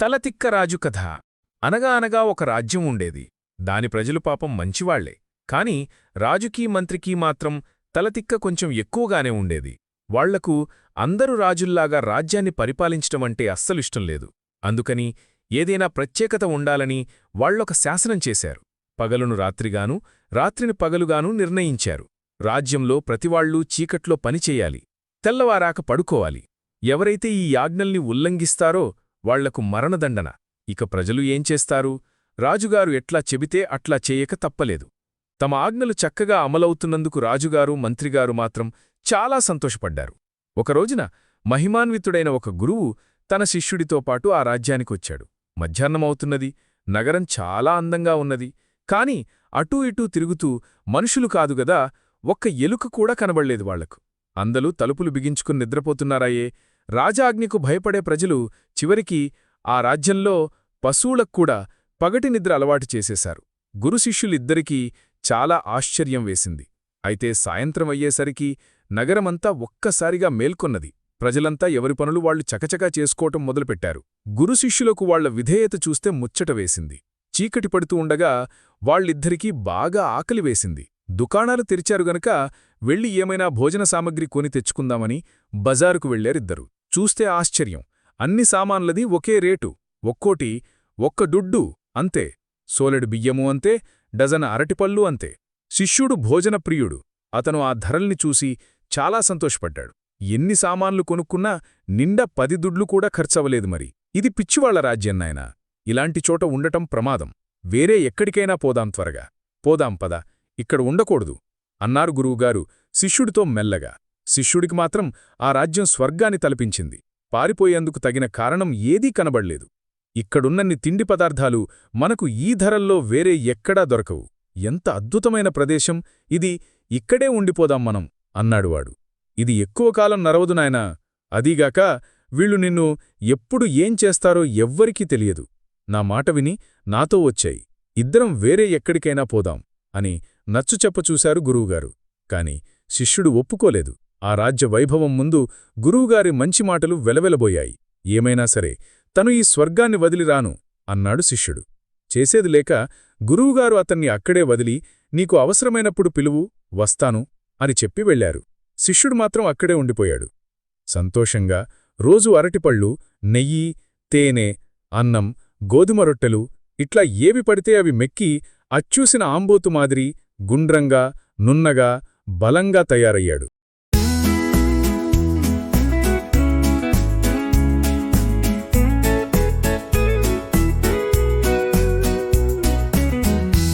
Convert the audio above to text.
తలతిక్కరాజు కథ. అనగా అనగా ఒక రాజ్యం ఉండేది. దాని ప్రజలు పాపం మంచివాళ్ళే. కాని రాజుకీ మంత్రికీ మాత్రం తలతిక్క కొంచెం ఎక్కువగానే ఉండేది. వాళ్ళకు అందరు రాజుల్లాగా రాజ్యాన్ని పరిపాలించటమంటే అస్సలిష్టం లేదు. అందుకని ఏదైనా ప్రత్యేకత ఉండాలని వాళ్ళొక శాసనం చేశారు. పగలును రాత్రిగాను రాత్రిని పగలుగాను నిర్ణయించారు. రాజ్యంలో ప్రతివాళ్ళూ చీకట్లో పనిచేయాలి తెల్లవారాక పడుకోవాలి. ఎవరైతే ఈ యాజ్ఞల్ని ఉల్లంఘిస్తారో వాళ్ళకు మరణదండన. ఇక ప్రజలు ఏం చేస్తారు? రాజుగారు ఎట్లా చెబితే అట్లా చేయక తప్పలేదు. తమ ఆజ్ఞలు చక్కగా అమలవుతున్నందుకు రాజుగారు మంత్రిగారు మాత్రం చాలా సంతోషపడ్డారు. ఒకరోజున మహిమాన్వితుడైన ఒక గురువు తన శిష్యుడితో పాటు ఆ రాజ్యానికొచ్చాడు మధ్యాహ్నమవుతున్నది నగరం చాలా అందంగా ఉన్నది. కాని అటూ ఇటూ తిరుగుతూ మనుషులు కాదుగదా ఒక్క ఎలుక కూడా కనబడలేదు వాళ్ళకు. అందరూ తలుపులు బిగించుకుని నిద్రపోతున్నారాయే? రాజాజ్ఞకు భయపడే ప్రజలు చివరికి ఆ రాజ్యంలో పశువులక్కూడా పగటి నిద్ర అలవాటు చేసేశారు. గురుశిష్యులిద్దరికీ చాలా ఆశ్చర్యం వేసింది. అయితే సాయంత్రం అయ్యేసరికి నగరమంతా ఒక్కసారిగా మేల్కొన్నది. ప్రజలంతా ఎవరి పనులు వాళ్ళు చకచకా చేసుకోవటం మొదలుపెట్టారు. గురుశిష్యులకు వాళ్ళ విధేయత చూస్తే ముచ్చట వేసింది. చీకటి పడుతూ ఉండగా వాళ్ళిద్దరికీ బాగా ఆకలి వేసింది. దుకాణాలు తెరిచారు గనక వెళ్ళి ఏమైనా భోజన సామగ్రి కొని తెచ్చుకుందామని బజారుకు వెళ్ళారిద్దరు చూస్తే ఆశ్చర్యం. అన్ని సామాన్లది ఒకే రేటు ఒక్కోటి ఒక్క డుడ్డు అంతే. సోలెడు బియ్యము అంతే డజన అరటిపళ్ళు అంతే. శిష్యుడు భోజన ప్రియుడు అతను ఆ ధరల్ని చూసి చాలా సంతోషపడ్డాడు. ఎన్ని సామాన్లు కొనుక్కున్నా నిండా పది దుడ్లు కూడా ఖర్చవలేదు మరి. ఇది పిచ్చివాళ్ళ రాజ్యన్నాయన ఇలాంటి చోట ఉండటం ప్రమాదం. వేరే ఎక్కడికైనా పోదాం త్వరగా. పోదాం పద. ఇక్కడ ఉండకూడదు. అన్నారు గురువుగారు శిష్యుడితో మెల్లగా. శిష్యుడికి మాత్రం ఆ రాజ్యం స్వర్గాన్ని తలపించింది. పారిపోయేందుకు తగిన కారణం ఏదీ కనబడలేదు. ఇక్కడున్నన్ని తిండి పదార్థాలు మనకు ఈ ధరల్లో వేరే ఎక్కడా దొరకవు. ఎంత అద్భుతమైన ప్రదేశం! ఇది ఇక్కడే ఉండిపోదాం మనం అన్నాడువాడు ఇది ఎక్కువ కాలం నరవదు నాయనా! అదీగాక వీళ్ళు నిన్ను ఎప్పుడు ఏం చేస్తారో ఎవ్వరికీ తెలియదు. నా మాట విని నాతో వచ్చాయి. ఇద్దరం వేరే ఎక్కడికైనా పోదాం అని నచ్చుచెప్పచూశారు గురువుగారు. కాని శిష్యుడు ఒప్పుకోలేదు. ఆ రాజ్య వైభవం ముందు గురువుగారి మంచి మాటలు వెలవెలబోయాయి. ఏమైనా సరే తను ఈ స్వర్గాన్ని వదిలిరాను అన్నాడు శిష్యుడు. చేసేది లేక గురువుగారు అతన్ని అక్కడే వదిలి నీకు అవసరమైనప్పుడు పిలువు వస్తాను అని చెప్పి వెళ్ళారు శిష్యుడు మాత్రం అక్కడే ఉండిపోయాడు. సంతోషంగా రోజు అరటిపళ్ళు నెయ్యి తేనె అన్నం గోధుమ రొట్టెలు ఇట్లా ఏవి పడితే అవి మెక్కి అచ్చూసిన ఆంబోతు మాదిరి గుండ్రంగా నున్నగా బలంగా తయారయ్యాడు.